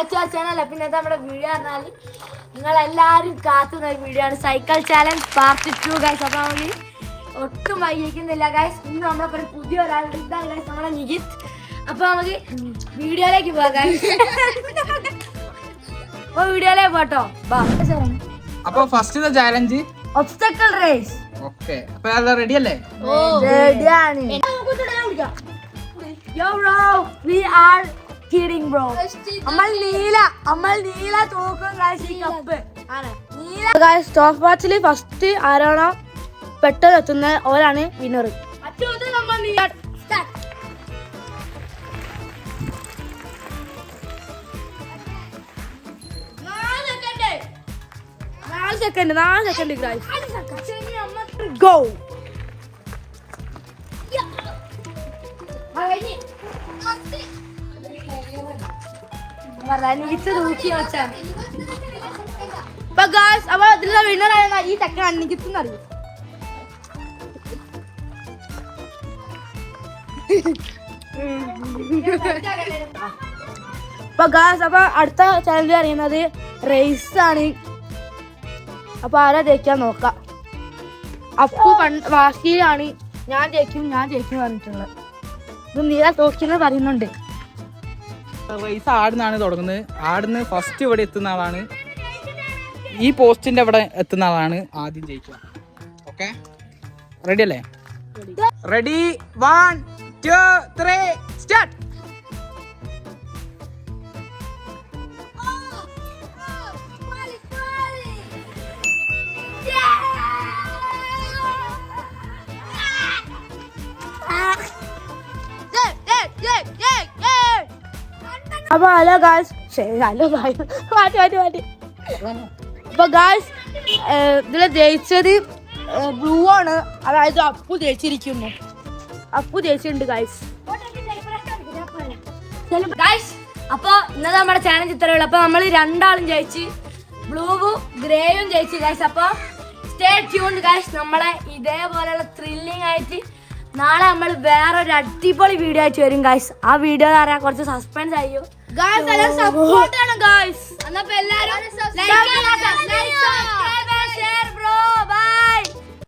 ഒന്നല്ല പിന്നെ നമ്മുടെ വീഡിയോ പറഞ്ഞാൽ നിങ്ങൾ എല്ലാരും കാത്തുന്ന ഒരു വീഡിയോ ആണ്. Cycle challenge part two guys അപ്പോൾ നമ്മൾ ഒട്ടും വൈകിക്കുന്നില്ല ഗൈസ് ഇന്ന് നമ്മളെ ഒരു പുതിയ ഒരാളുണ്ട്. ഇതാണ് ഗൈസ് നമ്മുടെ നികിത് അപ്പോൾ നമുക്ക് വീഡിയോയിലേക്ക് പോകാം ഗൈസ് ഓ വീഡിയോയിലേക്ക് പോട്ടോ. ബാ. അപ്പോൾ first challenge obstacle race okay അപ്പൊ എല്ലാം റെഡി അല്ലേ? റെഡിയാണ് Yo bro, we are bro. നമ്മൾ നീല നമ്മൾ നീല തോക്കും guys ഈ കപ്പ് നീല ഗായ്സ് സ്റ്റോക്ക് വാച്ചിൽ ഫസ്റ്റ് ആരാണോ പെട്ടെന്ന് എത്തുന്ന ഓരാണ് വിന്നർ നാല് സെക്കൻഡ് നാല് സെക്കൻഡ് ഗോ അപ്പൊ ഗായ്സ് അപ്പൊ ഇതിലുള്ള വിന്നർ ആയ ഈ ചെക്കൻ നികിത്തുന്ന അറിയും? അപ്പൊ ഗാസ് അപ്പൊ അടുത്ത ചാനൽ അറിയുന്നത് റേസ് ആണ്. അപ്പൊ ആരാ ജയിക്കാൻ നോക്കാം? അപ്പു പണ്ട് വാശിയിലാണ്. ഞാൻ ജയിക്കും ഞാൻ ജയിക്കും പറഞ്ഞിട്ടുള്ളത്. ഇത് നീല തോക്കിന്ന് പറയുന്നുണ്ട്. റേസ് ആടുന്നാണ് തുടങ്ങുന്നത്. ആടുന്ന് ഫസ്റ്റ് ഇവിടെ എത്തുന്ന ആളാണ്. ഈ പോസ്റ്റിന്റെ ഇവിടെ എത്തുന്ന ആളാണ് ആദ്യം ജയിക്കുക. ഓക്കെ റെഡി അല്ലേ? Ready one two three start അപ്പൊ ഹലോ ഗാൾസ് ഹലോ മാറ്റി മാറ്റി മാറ്റി. അപ്പൊ ഗാൾസ് ഇതിൽ ജയിച്ചത് ബ്ലൂ ആണ്. അതായത് അപ്പു ജയിച്ചിരിക്കുന്നു. അപ്പു ജയിച്ചിട്ടുണ്ട് ഗായ്സ് ഗായ്സ് അപ്പൊ ഇന്നത്തെ നമ്മുടെ ചാനൽ ഇത്രയുള്ളൂ അപ്പൊ നമ്മൾ രണ്ടാളും ജയിച്ച് ബ്ലൂവും ഗ്രേയും ജയിച്ചു ഗായ്സ് അപ്പൊ സ്റ്റേ ട്യൂൺ ഗായ്സ് നമ്മളെ ഇതേപോലെയുള്ള ത്രില്ലിംഗ് ആയിട്ട് നാളെ നമ്മൾ വേറെ ഒരു അടിപൊളി വീഡിയോ ആയിട്ട് വരും ഗായ്സ് ആ വീഡിയോ അറിയാൻ കുറച്ച് സസ്പെൻസ് ആയോ ഗായ്സ് എല്ലാം സപ്പോർട്ട് ആണ് ഗായ്സ് എന്നപ്പോ എല്ലാരും ലൈക്ക് ഷെയർ ബ്രോ